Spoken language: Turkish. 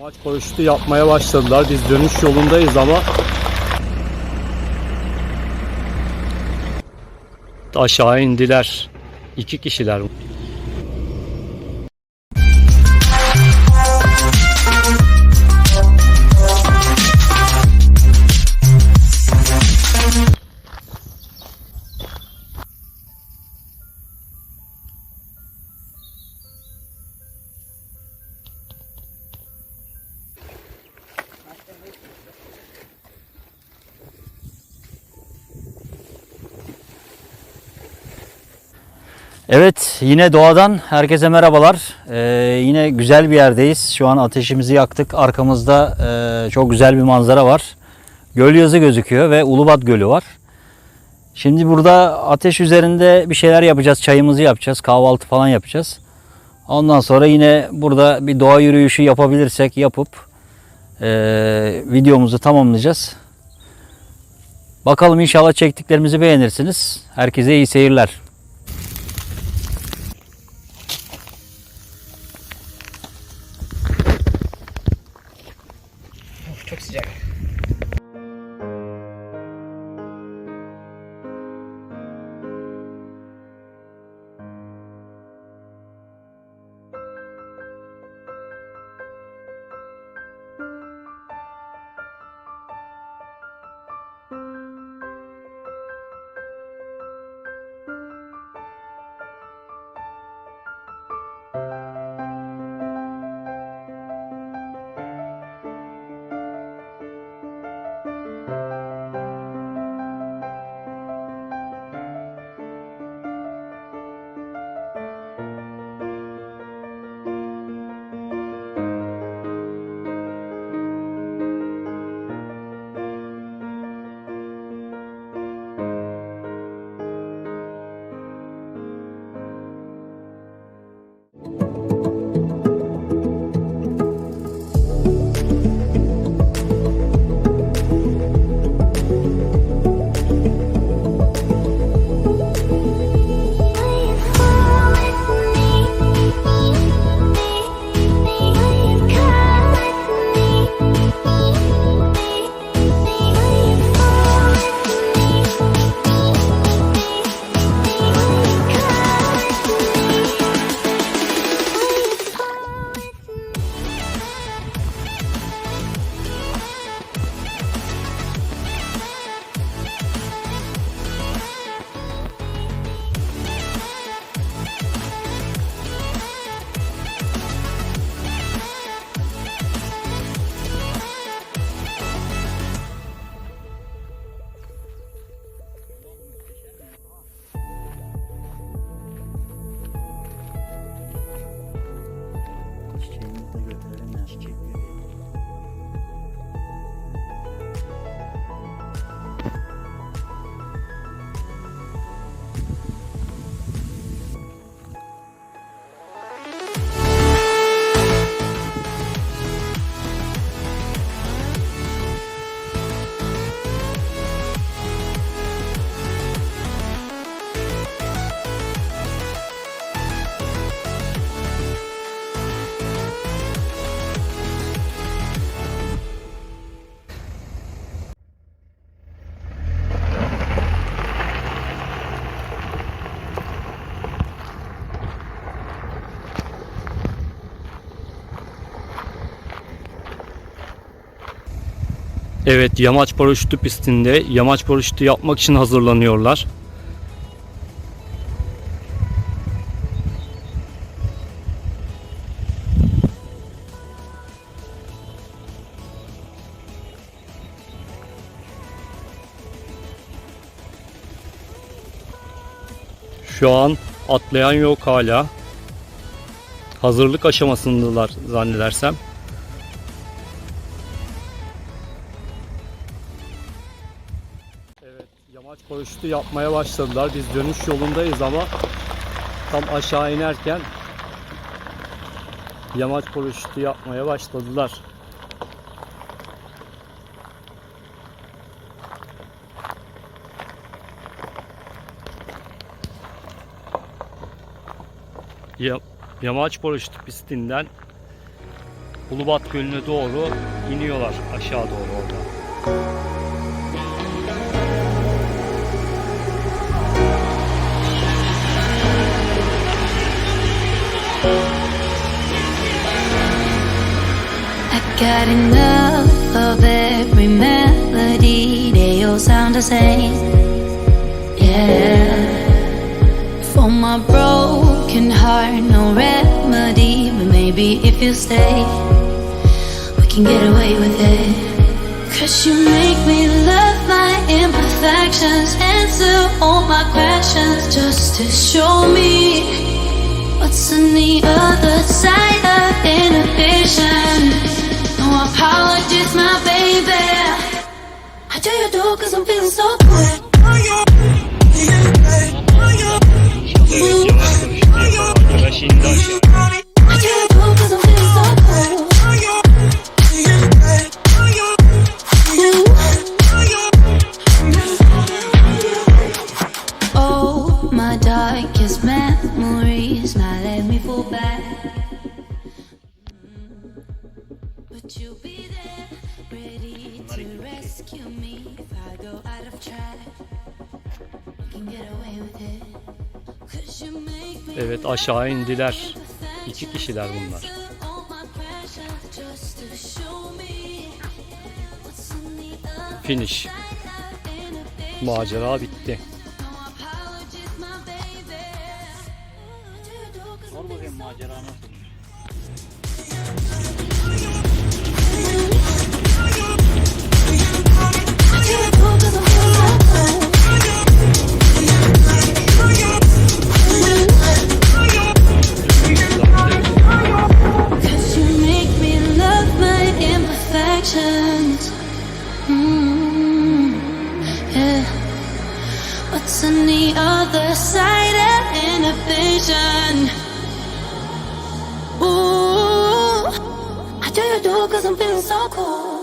Yamaç paraşütü yapmaya başladılar. Biz dönüş yolundayız ama aşağı indiler. İki kişiler. Evet yine doğadan herkese merhabalar. Ee, yine güzel bir yerdeyiz. Şu an ateşimizi yaktık. Arkamızda e, çok güzel bir manzara var. Göl yazı gözüküyor ve Ulubat Gölü var. Şimdi burada ateş üzerinde bir şeyler yapacağız. Çayımızı yapacağız. Kahvaltı falan yapacağız. Ondan sonra yine burada bir doğa yürüyüşü yapabilirsek yapıp e, videomuzu tamamlayacağız. Bakalım inşallah çektiklerimizi beğenirsiniz. Herkese iyi seyirler. Çok sıcak. Evet yamaç paraşütü pistinde yamaç paraşütü yapmak için hazırlanıyorlar. Şu an atlayan yok hala. Hazırlık aşamasındalar zannedersem. Yamaç paraşütü yapmaya başladılar. Biz dönüş yolundayız ama tam aşağı inerken yamaç paraşütü yapmaya başladılar. Ya- Yamaç paraşütü pistinden Ulubat Gölü'ne doğru iniyorlar aşağı doğru orada. Got enough of every melody. They all sound the same. Yeah. For my broken heart, no remedy. But maybe if you stay, we can get away with it. Cause you make me love my imperfections, answer all my questions just to show me what's on the other side you do cause I'm feeling so good. Show me what's on the other Finish. Macera bitti. Imperfections. Mm, yeah. What's on the other side of inhibition? Ooh, I do you do cause I'm feeling so cool.